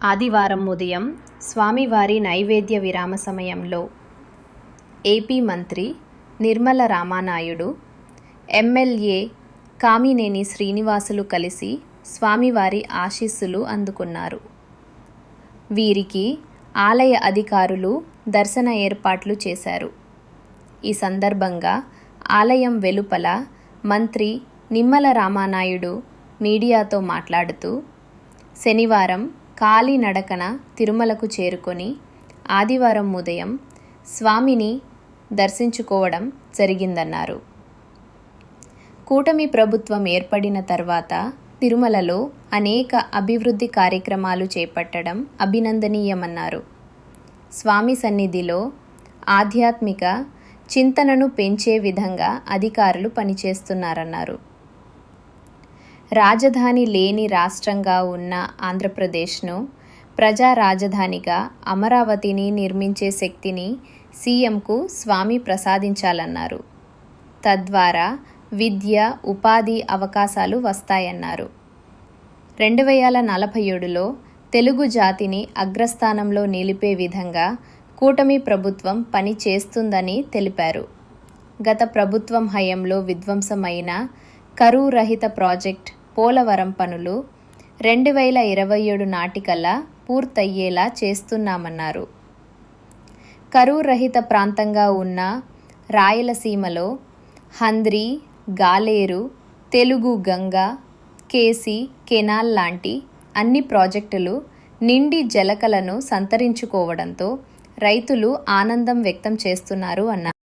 ఆదివారం ఉదయం స్వామివారి నైవేద్య విరామ సమయంలో ఏపీ మంత్రి నిర్మల రామానాయుడు ఎమ్మెల్యే కామినేని శ్రీనివాసులు కలిసి స్వామివారి ఆశీస్సులు అందుకున్నారు. వీరికి ఆలయ అధికారులు దర్శన ఏర్పాట్లు చేశారు. ఈ సందర్భంగా ఆలయం వెలుపల మంత్రి నిమ్మల రామానాయుడు మీడియాతో మాట్లాడుతూ శనివారం కాలినడకన తిరుమలకు చేరుకొని ఆదివారం ఉదయం స్వామిని దర్శించుకోవడం జరిగిందన్నారు. కూటమి ప్రభుత్వం ఏర్పడిన తర్వాత తిరుమలలో అనేక అభివృద్ధి కార్యక్రమాలు చేపట్టడం అభినందనీయమన్నారు. స్వామి సన్నిధిలో ఆధ్యాత్మిక చింతనను పెంచే విధంగా అధికారులు పనిచేస్తున్నారన్నారు. రాజధాని లేని రాష్ట్రంగా ఉన్న ఆంధ్రప్రదేశ్ను ప్రజా రాజధానిగా అమరావతిని నిర్మించే శక్తిని సీఎంకు స్వామి ప్రసాదించాలన్నారు. తద్వారా విద్య ఉపాధి అవకాశాలు వస్తాయన్నారు. రెండు వేల నలభై ఏడులో తెలుగు జాతిని అగ్రస్థానంలో నిలిపే విధంగా కూటమి ప్రభుత్వం పని చేస్తుందని తెలిపారు. గత ప్రభుత్వం హయంలో విధ్వంసమైన కరువు రహిత ప్రాజెక్ట్ పోలవరం పనులు రెండు వేల ఇరవై ఏడు నాటికల్లా పూర్తయ్యేలా చేస్తున్నామన్నారు. కరువు రహిత ప్రాంతంగా ఉన్న రాయలసీమలో హంద్రి గాలేరు తెలుగు గంగ కేసి కెనాల్ లాంటి అన్ని ప్రాజెక్టులు నిండి జలకలను సంతరించుకోవడంతో రైతులు ఆనందం వ్యక్తం చేస్తున్నారు అన్నారు.